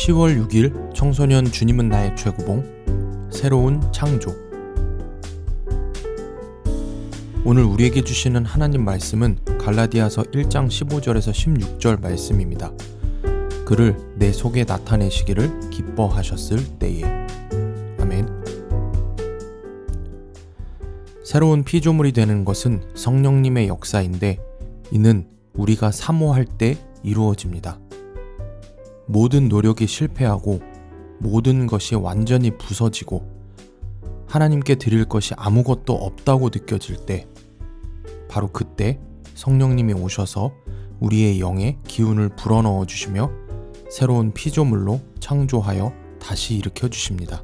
10월 6일 청소년 주님은 나의 최고봉 새로운 창조 오늘 우리에게 주시는 하나님 말씀은 갈라디아서 1장 15절에서 16절 말씀입니다. 그를 내 속에 나타내시기를 기뻐하셨을 때에 아멘. 새로운 피조물이 되는 것은 성령님의 역사인데 이는 우리가 사모할 때 이루어집니다. 모든 노력이 실패하고 모든 것이 완전히 부서지고 하나님께 드릴 것이 아무것도 없다고 느껴질 때 바로 그때 성령님이 오셔서 우리의 영에 기운을 불어넣어 주시며 새로운 피조물로 창조하여 다시 일으켜 주십니다.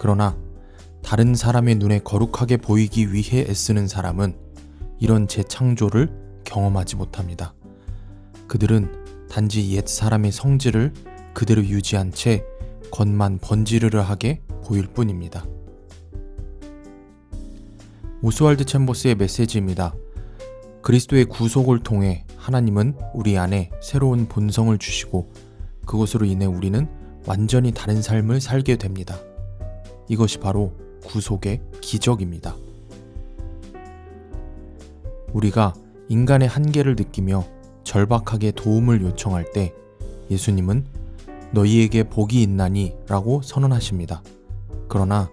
그러나 다른 사람의 눈에 거룩하게 보이기 위해 애쓰는 사람은 이런 재창조를 경험하지 못합니다. 그들은 단지 옛 사람의 성질을 그대로 유지한 채 겉만 번지르르하게 보일 뿐입니다. 오스왈드 챔버스의 메시지입니다. 그리스도의 구속을 통해 하나님은 우리 안에 새로운 본성을 주시고 그것으로 인해 우리는 완전히 다른 삶을 살게 됩니다. 이것이 바로 구속의 기적입니다. 우리가 인간의 한계를 느끼며 절박하게 도움을 요청할 때 예수님은 너희에게 복이 있나니 라고 선언하십니다. 그러나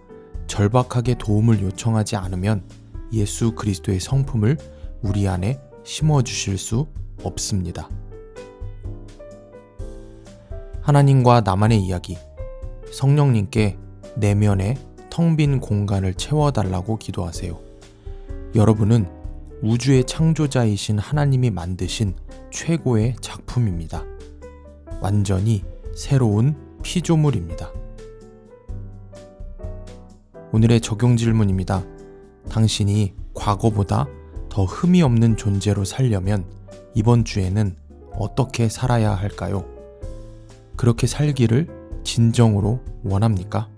절박하게 도움을 요청하지 않으면 예수 그리스도의 성품을 우리 안에 심어 주실 수 없습니다. 하나님과 나만의 이야기. 성령님께 내면의 텅 빈 공간을 채워달라고 기도하세요. 여러분은 우주의 창조자이신 하나님이 만드신 최고의 작품입니다. 완전히 새로운 피조물입니다. 오늘의 적용 질문입니다. 당신이 과거보다 더 흠이 없는 존재로 살려면 이번 주에는 어떻게 살아야 할까요? 그렇게 살기를 진정으로 원합니까?